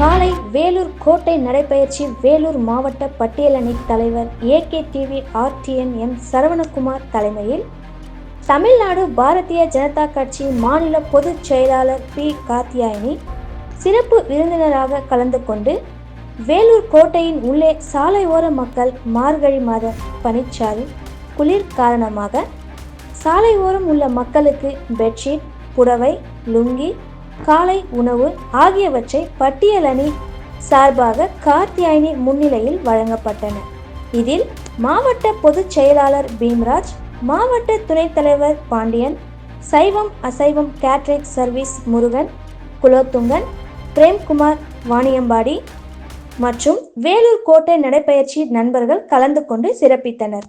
காலை வேலூர் கோட்டை நடைபயிற்சி வேலூர் மாவட்ட பட்டியலணி தலைவர் AK TV RTN M Saravanakumar தலைமையில் தமிழ்நாடு பாரதிய ஜனதா கட்சி மாநில பொதுச் செயலாளர் பி காத்தியாயினி சிறப்பு விருந்தினராக கலந்து கொண்டு வேலூர் கோட்டையின் உள்ளே சாலையோர மக்கள் மார்கழி மாத பனிச்சாறு குளிர் காரணமாக சாலையோரம் உள்ள மக்களுக்கு பெட்ஷீட் புடவை லுங்கி காலை உணவு ஆகியவற்றை பட்டியலணி சார்பாக கார்த்தியாயினி முன்னிலையில் வழங்கப்பட்டன. இதில் மாவட்ட பொதுச் செயலாளர் பீம்ராஜ் மாவட்ட துணைத் தலைவர் பாண்டியன் சைவம் அசைவம் கேட்ரிக் சர்வீஸ் முருகன் குலோத்துங்கன் பிரேம்குமார் வாணியம்பாடி மற்றும் வேலூர் கோட்டை நடைபயிற்சி நண்பர்கள் கலந்து கொண்டு சிறப்பித்தனர்.